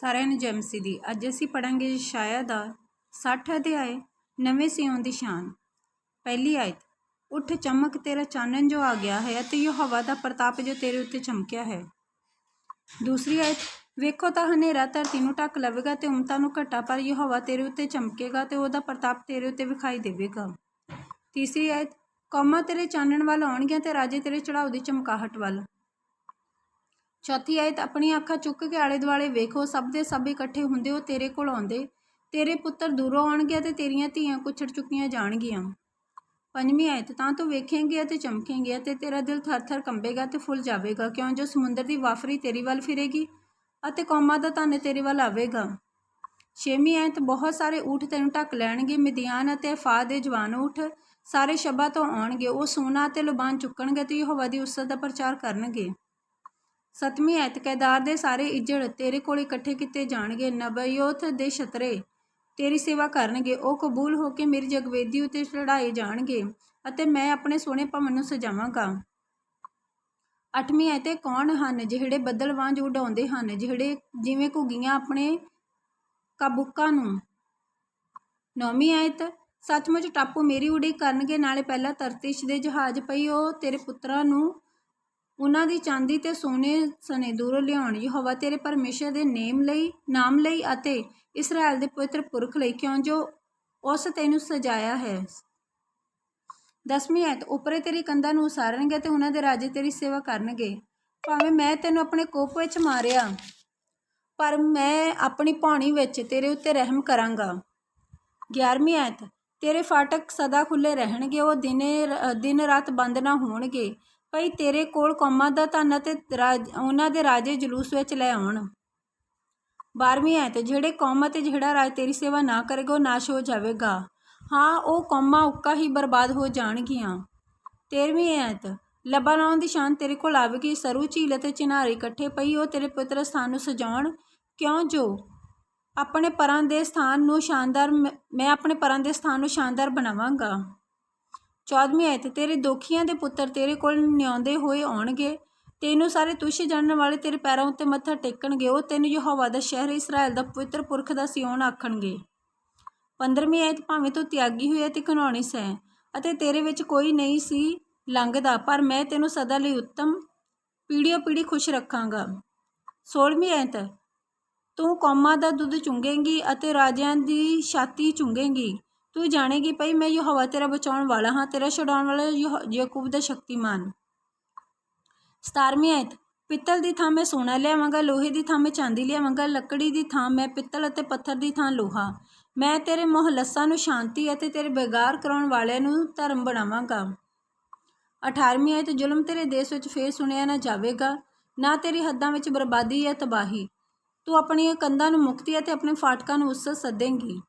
ਸਾਰਿਆਂ ਨੂੰ ਜੈਮਸੀ ਦੀ। ਅੱਜ ਅਸੀਂ ਪੜਾਂਗੇ ਯਸ਼ਾਇਆ ਦਾ 60 ਅਧਿਆਏ ਨਵੇਂ ਸਿਓਨ ਦੀ ਸ਼ਾਨ। ਪਹਿਲੀ ਆਇਤ, ਉੱਠ ਚਮਕ ਤੇਰਾ ਚਾਨਣ ਜੋ ਆ ਗਿਆ ਹੈ ਅਤੇ ਯਹੋਵਾ ਦਾ ਪ੍ਰਤਾਪ ਜੋ ਤੇਰੇ ਉੱਤੇ ਚਮਕਿਆ ਹੈ। ਦੂਸਰੀ ਆਇਤ, ਵੇਖੋ ਤਾਂ ਹਨੇਰਾ ਧਰਤੀ ਨੂੰ ਢੱਕ ਲਵੇਗਾ ਤੇ ਉਮਤਾਂ ਨੂੰ ਘਟਾ, ਪਰ ਯਹੋਵਾ ਤੇਰੇ ਉੱਤੇ ਚਮਕੇਗਾ ਤੇ ਉਹਦਾ ਪ੍ਰਤਾਪ ਤੇਰੇ ਉੱਤੇ ਵਿਖਾਈ ਦੇਵੇਗਾ। ਤੀਸਰੀ ਆਇਤ, ਕੌਮਾਂ ਤੇਰੇ ਚਾਨਣ ਵੱਲ ਆਉਣਗੀਆਂ ਤੇ ਰਾਜੇ ਤੇਰੇ ਚੜਾਉ ਦੀ ਚਮਕਾਹਟ ਵੱਲ। ਚੌਥੀ ਆਇਤ ਆਪਣੀ ਅੱਖਾਂ ਚੁੱਕ ਕੇ ਆਲੇ ਦੁਆਲੇ ਵੇਖੋ, ਸਭ ਦੇ ਸਭ ਇਕੱਠੇ ਹੁੰਦੇ ਉਹ ਤੇਰੇ ਕੋਲ ਆਉਂਦੇ। ਤੇਰੇ ਪੁੱਤਰ ਦੂਰੋਂ ਆਉਣਗੇ ਤੇ ਤੇਰੀਆਂ ਧੀਆਂ ਕੁਛੜ ਚੁੱਕੀਆਂ ਜਾਣਗੀਆਂ। ਪੰਜਵੀਂ ਆਇਤ ਤਾਂ ਤੂੰ ਵੇਖੇਂਗੇ ਅਤੇ ਚਮਕੇਂਗੇ ਅਤੇ ਤੇਰਾ ਦਿਲ ਥਰ-ਥਰ ਕੰਬੇਗਾ ਤੇ ਫੁੱਲ ਜਾਵੇਗਾ। ਕਿਉਂ? ਜੋ ਸਮੁੰਦਰ ਦੀ ਵਾਫਰੀ ਤੇਰੀ ਵੱਲ ਫਿਰੇਗੀ ਅਤੇ ਕੌਮਾਂ ਦਾ ਧਨ ਤੇਰੇ ਵੱਲ ਆਵੇਗਾ। ਛੇਵੀਂ ਆਇਤ ਬਹੁਤ ਸਾਰੇ ਊਠ ਤੈਨੂੰ ਢੱਕ ਲੈਣਗੇ। ਮਿਦਿਆਨ ਅਤੇ ਫਾ ਦੇ ਜਵਾਨ ਊਠ ਸਾਰੇ ਸ਼ਬਾ ਤੋਂ ਆਉਣਗੇ। ਉਹ ਸੋਨਾ ਅਤੇ ਲੁਬਾਨ ਚੁੱਕਣਗੇ ਤੇ ਯਹੋਵਾ ਦੀ ਉਸਤ ਦਾ ਪ੍ਰਚਾਰ ਕਰਨਗੇ। ਸਤਵੀਂ ਐਤ ਕੈਦਾਰ ਦੇ ਸਾਰੇ ਇੱਜੜ ਤੇਰੇ ਕੋਲ ਇਕੱਠੇ ਕੀਤੇ ਜਾਣਗੇ, ਨਬਯੋਥ ਦੇ ਛਤਰੇ ਤੇਰੀ ਸੇਵਾ ਕਰਨਗੇ, ਉਹ ਕਬੂਲ ਹੋ ਕੇ ਮੇਰੀ ਜਗਵੇਦੀ ਉਤੇ ਚੜਾਏ ਜਾਣਗੇ ਅਤੇ ਮੈਂ ਆਪਣੇ ਸੋਹਣੇ ਭਵਨ ਨੂੰ ਸਜਾਵਾਂਗਾ। ਅੱਠਵੀਂ ਐਤੇ ਕੌਣ ਹਨ ਜਿਹੜੇ ਬੱਦਲ ਵਾਂਝ ਉਡਾਉਂਦੇ ਹਨ, ਜਿਹੜੇ ਜਿਵੇਂ ਘੁੱਗੀਆਂ ਆਪਣੇ ਕਾਬੂਕਾਂ ਨੂੰ? ਨੌਵੀਂ ਆਇਤ ਸੱਚਮੁੱਚ ਟਾਪੂ ਮੇਰੀ ਉਡੀਕ ਕਰਨਗੇ, ਨਾਲੇ ਪਹਿਲਾਂ ਤਰਤੀਸ਼ ਦੇ ਜਹਾਜ਼ ਪਈ, ਉਹ ਤੇਰੇ ਪੁੱਤਰਾਂ ਨੂੰ ਉਹਨਾਂ ਦੀ ਚਾਂਦੀ ਤੇ ਸੋਨੇ ਸਨੇ ਦੂਰੋਂ ਲਿਆਉਣ, ਯਹੋਵਾ ਤੇਰੇ ਪਰਮੇਸ਼ਰ ਦੇ ਨੇਮ ਲਈ, ਨਾਮ ਲਈ ਅਤੇ ਇਸਰਾਇਲ ਦੇ ਪਵਿੱਤਰ ਪੁਰਖ ਲਈ ਕਿਉਂ ਜੋ ਉਸ ਤੈਨੂੰ ਸਜਾਇਆ ਹੈ? ਦਸਵੀਂ ਐਤ, ਉਪਰੇ ਤੇਰੀ ਕੰਧਾਂ ਨੂੰ ਉਸਾਰਨਗੇ ਤੇ ਉਹਨਾਂ ਦੇ ਰਾਜੇ ਤੇਰੀ ਸੇਵਾ ਕਰਨਗੇ। ਭਾਵੇਂ ਮੈਂ ਤੈਨੂੰ ਆਪਣੇ ਕੋਪ ਵਿੱਚ ਮਾਰਿਆ, ਪਰ ਮੈਂ ਆਪਣੀ ਪਾਣੀ ਵਿੱਚ ਤੇਰੇ ਉੱਤੇ ਰਹਿਮ ਕਰਾਂਗਾ। 11ਵੀਂ ਐਤ, ਤੇਰੇ ਫਾਟਕ ਸਦਾ ਖੁੱਲੇ ਰਹਿਣਗੇ, ਉਹ ਦਿਨੇ ਦਿਨ ਰਾਤ ਬੰਦ ਨਾ ਹੋਣਗੇ। ਭਈ ਤੇਰੇ ਕੋਲ ਕੌਮਾਂ ਦਾ ਧਨ ਅਤੇ ਰਾਜ, ਉਹਨਾਂ ਦੇ ਰਾਜੇ ਜਲੂਸ ਵਿੱਚ ਲੈ ਆਉਣ। 12ਵੀਂ ਐਤ ਜਿਹੜੇ ਕੌਮ ਅਤੇ ਜਿਹੜਾ ਰਾਜ ਤੇਰੀ ਸੇਵਾ ਨਾ ਕਰੇਗਾ, ਉਹ ਨਾਸ਼ ਹੋ ਜਾਵੇਗਾ। ਹਾਂ, ਉਹ ਕੌਮਾਂ ਉੱਕਾ ਹੀ ਬਰਬਾਦ ਹੋ ਜਾਣਗੀਆਂ। 13ਵੀਂ ਐਤ ਲਬਾਨੋਨ ਦੀ ਸ਼ਾਨ ਤੇਰੇ ਕੋਲ ਆਵੇਗੀ ਸਰੂ ਝੀਲ ਅਤੇ ਚਿਨਾਰੀ ਇਕੱਠੇ ਪਈ ਉਹ ਤੇਰੇ ਪੁੱਤਰ ਸਥਾਨ ਨੂੰ ਸਜਾਉਣ। ਕਿਉਂ ਜੋ? ਆਪਣੇ ਪਰਾਂ ਦੇ ਸਥਾਨ ਨੂੰ ਸ਼ਾਨਦਾਰ ਮੈਂ ਆਪਣੇ ਪਰਾਂ ਦੇ ਸਥਾਨ ਨੂੰ ਸ਼ਾਨਦਾਰ ਬਣਾਵਾਂਗਾ। 14ਵੀਂ ਆਇਤ ਤੇਰੇ ਦੋਖੀਆਂ ਦੇ ਪੁੱਤਰ ਤੇਰੇ ਕੋਲ ਨਿਆਉਂਦੇ ਹੋਏ ਆਉਣਗੇ, ਤੈਨੂੰ ਸਾਰੇ ਤੁਸ਼ ਜਾਣਨ ਵਾਲੇ ਤੇਰੇ ਪੈਰਾਂ ਉੱਤੇ ਮੱਥਾ ਟੇਕਣਗੇ, ਉਹ ਤੈਨੂੰ ਯਹੋਵਾ ਦਾ ਸ਼ਹਿਰ ਇਸਰਾਇਲ ਦਾ ਪਵਿੱਤਰ ਪੁਰਖ ਦਾ ਸਿਓਨ ਆਖਣਗੇ। 15ਵੀਂ ਆਇਤ ਭਾਵੇਂ ਤੂੰ ਤਿਆਗੀ ਹੋਈ ਅਤੇ ਘਨੌਣੀ ਸੈਂ ਅਤੇ ਤੇਰੇ ਵਿੱਚ ਕੋਈ ਨਹੀਂ ਸੀ ਲੰਘਦਾ, ਪਰ ਮੈਂ ਤੈਨੂੰ ਸਦਾ ਲਈ ਉੱਤਮ ਪੀੜੀਓ ਪੀੜੀ ਖੁਸ਼ ਰੱਖਾਂਗਾ। 16ਵੀਂ ਆਇਤ, ਤੂੰ ਕੌਮਾਂ ਦਾ ਦੁੱਧ ਚੁੰਗੇਂਗੀ ਅਤੇ ਰਾਜਿਆਂ ਦੀ ਛਾਤੀ ਚੁੰਗੇਂਗੀ ਤੂੰ ਜਾਣੇਗੀ ਭਈ ਮੈਂ ਯਹੋਵਾ ਤੇਰਾ ਬਚਾਉਣ ਵਾਲਾ ਹਾਂ, ਤੇਰਾ ਛੁਡਾਉਣ ਵਾਲਾ ਯਾਕੂਬ ਦਾ ਸ਼ਕਤੀਮਾਨ। 17ਵੀਂ ਆਇਤ, ਪਿੱਤਲ ਦੀ ਥਾਂ ਮੈਂ ਸੋਨਾ ਲਿਆਵਾਂਗਾ, ਲੋਹੇ ਦੀ ਥਾਂ ਮੈਂ ਚਾਂਦੀ ਲਿਆਵਾਂਗਾ, ਲੱਕੜੀ ਦੀ ਥਾਂ ਮੈਂ ਪਿੱਤਲ ਅਤੇ ਪੱਥਰ ਦੀ ਥਾਂ ਲੋਹਾ। ਮੈਂ ਤੇਰੇ ਮੁਹੱਲਸਾਂ ਨੂੰ ਸ਼ਾਂਤੀ ਅਤੇ ਤੇਰੇ ਬੇਗਾਰ ਕਰਾਉਣ ਵਾਲਿਆਂ ਨੂੰ ਧਰਮ ਬਣਾਵਾਂਗਾ। 18ਵੀਂ ਆਇਤ, ਜ਼ੁਲਮ ਤੇਰੇ ਦੇਸ਼ ਵਿੱਚ ਫੇਰ ਸੁਣਿਆ ਨਾ ਜਾਵੇਗਾ, ਨਾ ਤੇਰੀ ਹੱਦਾਂ ਵਿੱਚ ਬਰਬਾਦੀ ਜਾਂ ਤਬਾਹੀ। ਤੂੰ ਆਪਣੀਆਂ ਕੰਧਾਂ ਨੂੰ ਮੁਕਤੀ ਅਤੇ ਆਪਣੇ ਫਾਟਕਾਂ ਨੂੰ ਉਸਤ ਸੱਦੇਂਗੀ।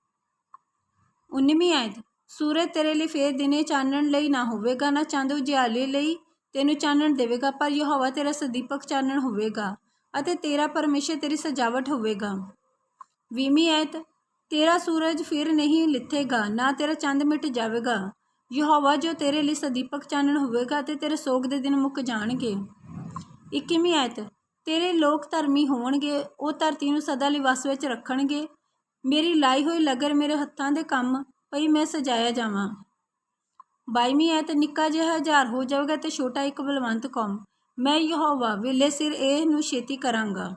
19ਵੀਂ ਆਇਤ ਸੂਰਜ ਤੇਰੇ ਲਈ ਫੇਰ ਦਿਨੇ ਚਾਨਣ ਲਈ ਨਾ ਹੋਵੇਗਾ, ਨਾ ਚੰਦ ਉਜਿਆਲੇ ਲਈ ਤੈਨੂੰ ਚਾਨਣ ਦੇਵੇਗਾ, ਪਰ ਯਹੋਵਾ ਤੇਰਾ ਸਦੀਪਕ ਚਾਨਣ ਹੋਵੇਗਾ ਅਤੇ ਤੇਰਾ ਪਰਮੇਸ਼ਰ ਤੇਰੀ ਸਜਾਵਟ ਹੋਵੇਗਾ। 20ਵੀਂ ਆਇਤ ਤੇਰਾ ਸੂਰਜ ਫਿਰ ਨਹੀਂ ਲਿਥੇਗਾ, ਨਾ ਤੇਰਾ ਚੰਦ ਮਿਟ ਜਾਵੇਗਾ। ਯਹੋਵਾ ਜੋ ਤੇਰੇ ਲਈ ਸਦੀਪਕ ਚਾਨਣ ਹੋਵੇਗਾ ਤੇ ਤੇਰੇ ਸੋਗ ਦੇ ਦਿਨ ਮੁੱਕ ਜਾਣਗੇ। 21ਵੀਂ ਆਇਤ ਤੇਰੇ ਲੋਕ ਧਰਮੀ ਹੋਣਗੇ, ਉਹ ਧਰਤੀ ਨੂੰ ਸਦਾ ਲਈ ਵਸ ਵਿੱਚ ਰੱਖਣਗੇ ਮੇਰੀ ਲਾਈ ਹੋਈ ਲਗਰ ਮੇਰੇ ਹੱਥਾਂ ਦੇ ਕੰਮ ਪਈ ਮੈਂ ਸਜਾਇਆ ਜਾਵਾਂ। 22ਵੀਂ ਐਤ ਨਿੱਕਾ ਜਿਹਾ ਹਜ਼ਾਰ ਹੋ ਜਾਵੇਗਾ ਤੇ ਛੋਟਾ ਇੱਕ ਬਲਵੰਤ ਕੌਮ। ਮੈਂ ਯਹੋਵਾ, ਵੇਲੇ ਸਿਰ ਇਹ ਨੂੰ ਛੇਤੀ ਕਰਾਂਗਾ।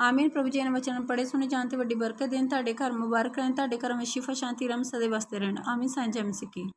ਆਮੀਨ, ਪ੍ਰਭੂ ਜੀ ਨੇ ਵਚਨ ਪੜੇ ਸੁਣੇ ਜਾਣ ਤੇ ਵੱਡੀ ਬਰਕਤ ਦੇਣ। ਤੁਹਾਡੇ ਘਰ ਮੁਬਾਰਕ ਰਹਿਣ, ਤੁਹਾਡੇ ਘਰ ਵਿੱਚ ਸ਼ਿਫਾ ਸ਼ਾਂਤੀ ਰਮ ਸਦੇ ਵਸਦੇ ਰਹਿਣ। ਆਮੀਨ, ਸਾਂਝਾ ਮਸੀਹ